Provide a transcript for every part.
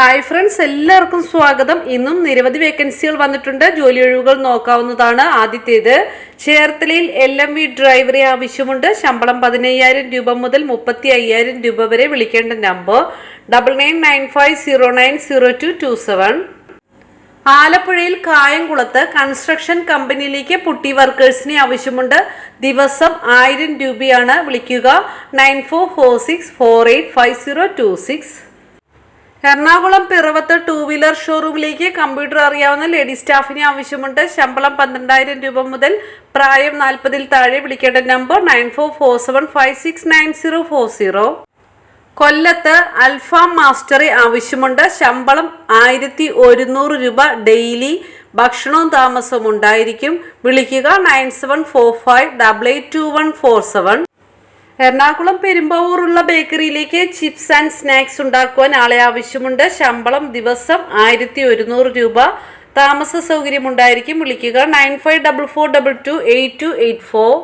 Hi friends എല്ലാവർക്കും സ്വാഗതം. ഇന്നും നിരവധി വേക്കൻസികൾ വന്നിട്ടുണ്ട്. ജോലി ഒഴിവുകൾ നോക്കാവുന്നതാണ് ആദ്യത്തേത്. ചേർത്തലയിൽ എൽ എം വി ഡ്രൈവറെ ആവശ്യമുണ്ട്. ശമ്പളം പതിനയ്യായിരം രൂപ മുതൽ മുപ്പത്തി അയ്യായിരം രൂപ വരെ വിളിക്കേണ്ട number double nine nine five zero nine zero two two seven. ആലപ്പുഴയിൽ കായംകുളത്ത് കൺസ്ട്രക്ഷൻ കമ്പനിയിലേക്ക് പുട്ടി വർക്കേഴ്സിനെ ആവശ്യമുണ്ട്. ദിവസം ആയിരം രൂപയാണ് വിളിക്കുക. Nine four four six four eight five zero two six. Ernakulam പിറവത്ത് two wheeler ഷോറൂമിലേക്ക് കമ്പ്യൂട്ടർ അറിയാവുന്ന ലേഡി സ്റ്റാഫിനെ ആവശ്യമുണ്ട്. ശമ്പളം പന്ത്രണ്ടായിരം രൂപ മുതൽ പ്രായം നാൽപ്പതിൽ താഴെ വിളിക്കേണ്ട number nine four four seven five six nine zero four zero കൊല്ലത്ത് അൽഫാം മാസ്റ്ററെ ആവശ്യമുണ്ട്. ശമ്പളം ആയിരത്തി ഒരുന്നൂറ് രൂപ ഡെയിലി ഭക്ഷണവും താമസവും ഉണ്ടായിരിക്കും. വിളിക്കുക nine seven four five double eight two one four seven Ernakulam പെരുമ്പാവൂറുള്ള ബേക്കറിയിലേക്ക് ചിപ്സ് ആൻഡ് സ്നാക്സ് ഉണ്ടാക്കുവാൻ ആളെ ആവശ്യമുണ്ട്. ശമ്പളം ദിവസം ആയിരത്തി ഒരുന്നൂറ് രൂപ. താമസ സൗകര്യം ഉണ്ടായിരിക്കും വിളിക്കുക nine five double four double two eight two eight four.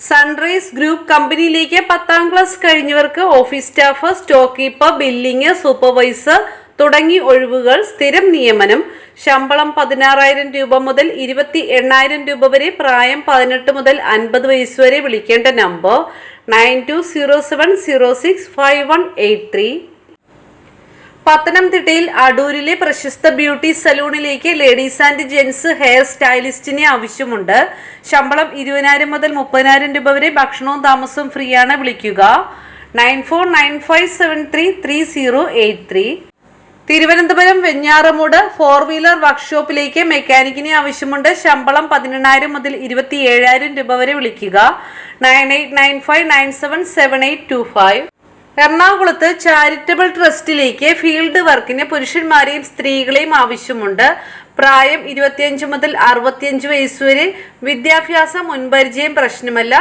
Sunrise group കമ്പനിയിലേക്ക് പത്താം class കഴിഞ്ഞവർക്ക് office staff stock keeper billing supervisor തുടങ്ങി ഒഴിവുകൾ സ്ഥിരം നിയമനം ശമ്പളം പതിനാറായിരം രൂപ മുതൽ ഇരുപത്തി എണ്ണായിരം രൂപ വരെ പ്രായം പതിനെട്ട് മുതൽ അൻപത് വയസ്സ് വരെ വിളിക്കേണ്ട number nine two zero seven zero six five one eight three. പത്തനംതിട്ടയിൽ അടൂരിലെ പ്രശസ്ത ബ്യൂട്ടി സലൂണിലേക്ക് ലേഡീസ് ആൻഡ് ജെൻസ് ഹെയർ സ്റ്റൈലിസ്റ്റിനെ ആവശ്യമുണ്ട്. ശമ്പളം ഇരുപതിനായിരം മുതൽ മുപ്പതിനായിരം രൂപ വരെ ഭക്ഷണവും താമസവും ഫ്രീയാണ് വിളിക്കുക. Nine four nine five seven three three zero eight three. Thiruvananthapuram Venjaramoodu four wheeler വർക്ക്ഷോപ്പിലേക്ക് മെക്കാനിക്കിനെ ആവശ്യമുണ്ട്. ശമ്പളം പതിനെണ്ണായിരം മുതൽ ഇരുപത്തി ഏഴായിരം രൂപ വരെ വിളിക്കുക. Nine eight nine five nine seven seven eight two five. എറണാകുളത്ത് ചാരിറ്റബിൾ ട്രസ്റ്റിലേക്ക് ഫീൽഡ് വർക്കിന് പുരുഷന്മാരെയും സ്ത്രീകളെയും ആവശ്യമുണ്ട്. പ്രായം ഇരുപത്തിയഞ്ച് മുതൽ അറുപത്തിയഞ്ച് വയസ്സ് വരെ വിദ്യാഭ്യാസം മുൻപരിചയം പ്രശ്നമല്ല.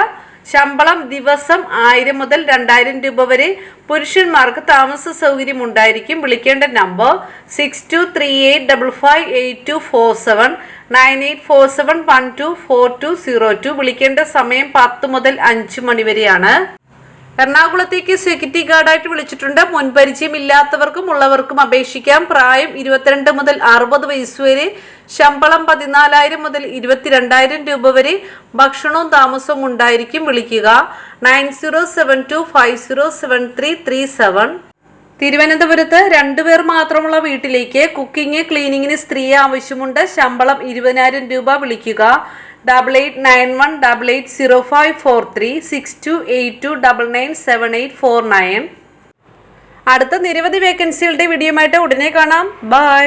ശമ്പളം ദിവസം ആയിരം മുതൽ രണ്ടായിരം രൂപ വരെ പുരുഷന്മാർക്ക് താമസ സൗകര്യം ഉണ്ടായിരിക്കും വിളിക്കേണ്ട number six two three eight double five eight two four seven nine eight four seven one two four two zero two വിളിക്കേണ്ട സമയം പത്ത് മുതൽ അഞ്ച് മണി വരെയാണ്. എറണാകുളത്തേക്ക് സെക്യൂരിറ്റി ഗാർഡായിട്ട് വിളിച്ചിട്ടുണ്ട്. മുൻപരിചയം ഇല്ലാത്തവർക്കും ഉള്ളവർക്കും അപേക്ഷിക്കാം. പ്രായം ഇരുപത്തിരണ്ട് മുതൽ അറുപത് വയസ്സ് വരെ ശമ്പളം പതിനാലായിരം മുതൽ ഇരുപത്തിരണ്ടായിരം രൂപ വരെ ഭക്ഷണവും താമസവും ഉണ്ടായിരിക്കും. വിളിക്കുക. Nine zero seven two five zero seven three three seven. തിരുവനന്തപുരത്ത് രണ്ടുപേർ മാത്രമുള്ള വീട്ടിലേക്ക് കുക്കിംഗ് ക്ലീനിങ്ങിന് സ്ത്രീ ആവശ്യമുണ്ട്. ശമ്പളം ഇരുപതിനായിരം രൂപ വിളിക്കുക. Double eight nine one double eight zero five four three six two eight two double nine seven eight four nine അടുത്ത നിരവധി വേക്കൻസികളുടെ വീഡിയോയുമായിട്ട് ഉടനെ കാണാം. ബൈ